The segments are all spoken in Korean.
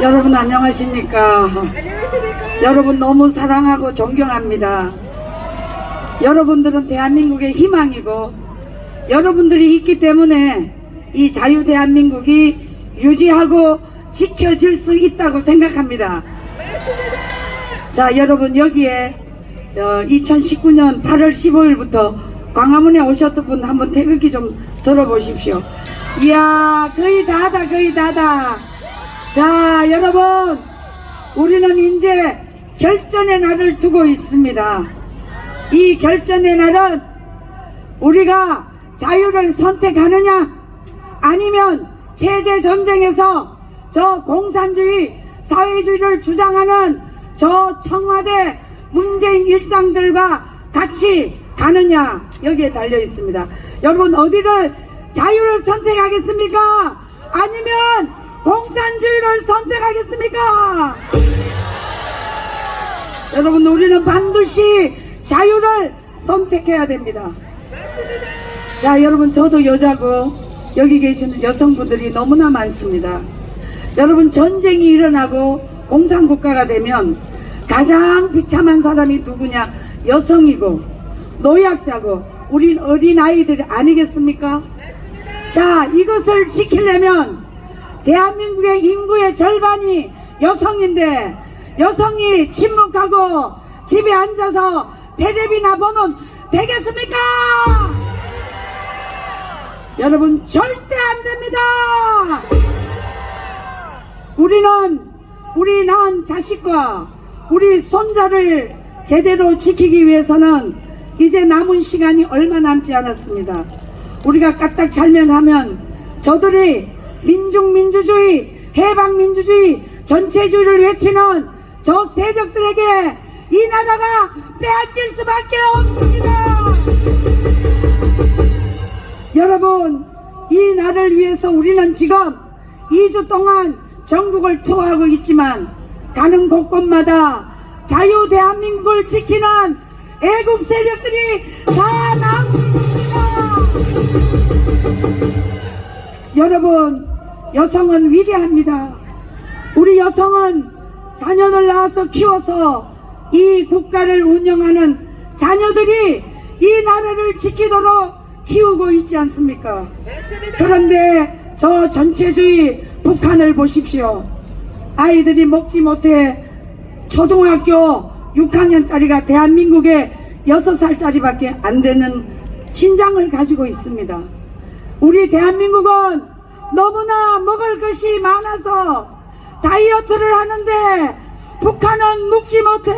여러분 안녕하십니까? 안녕하십니까? 여러분 너무 사랑하고 존경합니다. 여러분들은 대한민국의 희망이고 여러분들이 있기 때문에 이 자유 대한민국이 유지하고 지켜질 수 있다고 생각합니다. 자 여러분 여기에 2019년 8월 15일부터 광화문에 오셨던 분 한번 태극기 좀 들어보십시오. 이야 거의 다다 거의 다다. 자 여러분 우리는 이제 결전의 날을 두고 있습니다. 이 결전의 날은 우리가 자유를 선택하느냐 아니면 체제 전쟁에서 저 공산주의 사회주의를 주장하는 저 청와대 문재인 일당들과 같이 가느냐 여기에 달려 있습니다. 여러분 어디를 자유를 선택하겠습니까? 아니면 공산주의를 선택하겠습니까? 여러분 우리는 반드시 자유를 선택해야 됩니다. 자 여러분 저도 여자고 여기 계시는 여성분들이 너무나 많습니다. 여러분 전쟁이 일어나고 공산국가가 되면 가장 비참한 사람이 누구냐 여성이고 노약자고 우린 어린아이들 아니겠습니까? 자 이것을 지키려면 대한민국의 인구의 절반이 여성인데 여성이 침묵하고 집에 앉아서 텔레비나 보면 되겠습니까? 여러분 절대 안 됩니다. 우리는 우리 낳은 자식과 우리 손자를 제대로 지키기 위해서는 이제 남은 시간이 얼마 남지 않았습니다. 우리가 까딱 잘면 하면 저들이 민중민주주의, 해방민주주의, 전체주의를 외치는 저 세력들에게 이 나라가 빼앗길 수밖에 없습니다. 여러분, 이 나라를 위해서 우리는 지금 2주 동안 전국을 투어하고 있지만 가는 곳곳마다 자유 대한민국을 지키는 애국 세력들이 다 나오고 있습니다. 여러분, 여성은 위대합니다. 우리 여성은 자녀를 낳아서 키워서 이 국가를 운영하는 자녀들이 이 나라를 지키도록 키우고 있지 않습니까? 그런데 저 전체주의 북한을 보십시오. 아이들이 먹지 못해 초등학교 6학년짜리가 대한민국에 6살짜리밖에 안 되는 신장을 가지고 있습니다. 우리 대한민국은 너무나 먹을 것이 많아서 다이어트를 하는데 북한은 먹지 못해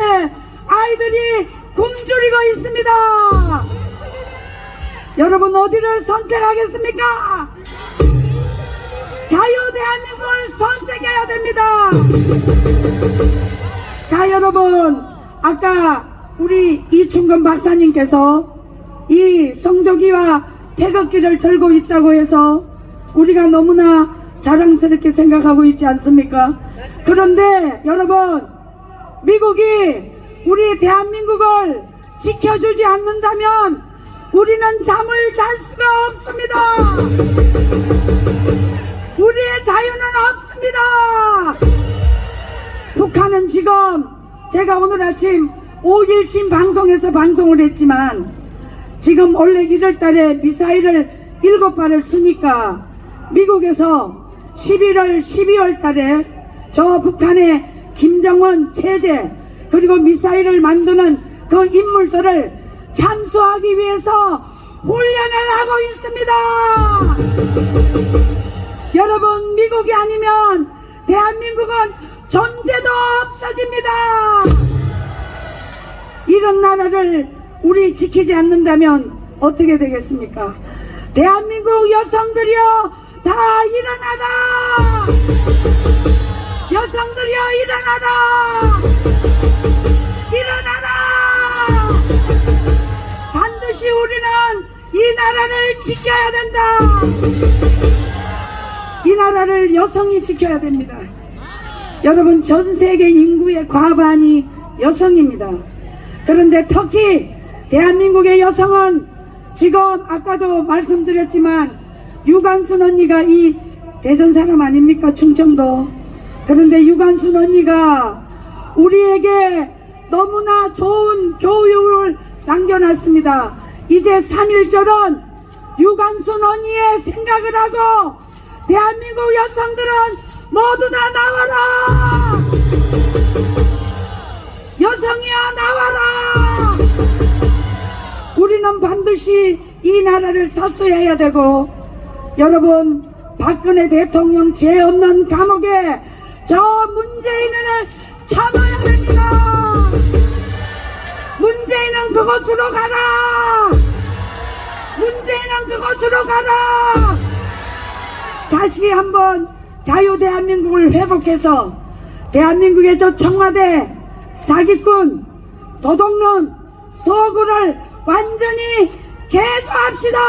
아이들이 굶주리고 있습니다. 여러분 어디를 선택하겠습니까? 자유 대한민국을 선택해야 됩니다. 자 여러분 아까 우리 이충근 박사님께서 이 성조기와 태극기를 들고 있다고 해서 우리가 너무나 자랑스럽게 생각하고 있지 않습니까? 그런데 여러분 미국이 우리 대한민국을 지켜주지 않는다면 우리는 잠을 잘 수가 없습니다. 우리의 자유는 없습니다. 북한은 지금 제가 오늘 아침 5일신 방송에서 방송을 했지만 지금 원래 1월달에 미사일을 7발을 쓰니까 미국에서 11월 12월 달에 저 북한의 김정은 체제 그리고 미사일을 만드는 그 인물들을 참수하기 위해서 훈련을 하고 있습니다. 여러분 미국이 아니면 대한민국은 존재도 없어집니다. 이런 나라를 우리 지키지 않는다면 어떻게 되겠습니까? 대한민국 여성들이여 다 일어나라! 여성들이여 일어나라! 일어나라! 반드시 우리는 이 나라를 지켜야 된다! 이 나라를 여성이 지켜야 됩니다. 여러분 전 세계 인구의 과반이 여성입니다. 그런데 특히 대한민국의 여성은 지금 아까도 말씀드렸지만 유관순 언니가 이 대전 사람 아닙니까 충청도 그런데 유관순 언니가 우리에게 너무나 좋은 교육을 남겨놨습니다. 이제 3.1절은 유관순 언니의 생각을 하고 대한민국 여성들은 모두 다 나와라! 여성이야 나와라! 우리는 반드시 이 나라를 사수해야 되고 여러분 박근혜 대통령 죄 없는 감옥에 저 문재인을 참아야 됩니다. 문재인은 그곳으로 가라. 문재인은 그곳으로 가라. 다시 한번 자유 대한민국을 회복해서 대한민국의 저 청와대 사기꾼 도둑놈 소구를 완전히 개조합시다.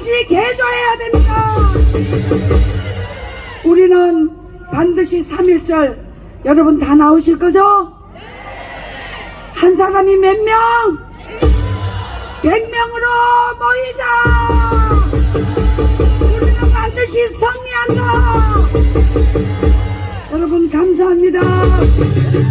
반드시 개조해야 됩니다. 우리는 반드시 3.1절 여러분 다 나오실 거죠? 한 사람이 몇 명? 100명으로 모이자! 우리는 반드시 승리한다! 여러분 감사합니다.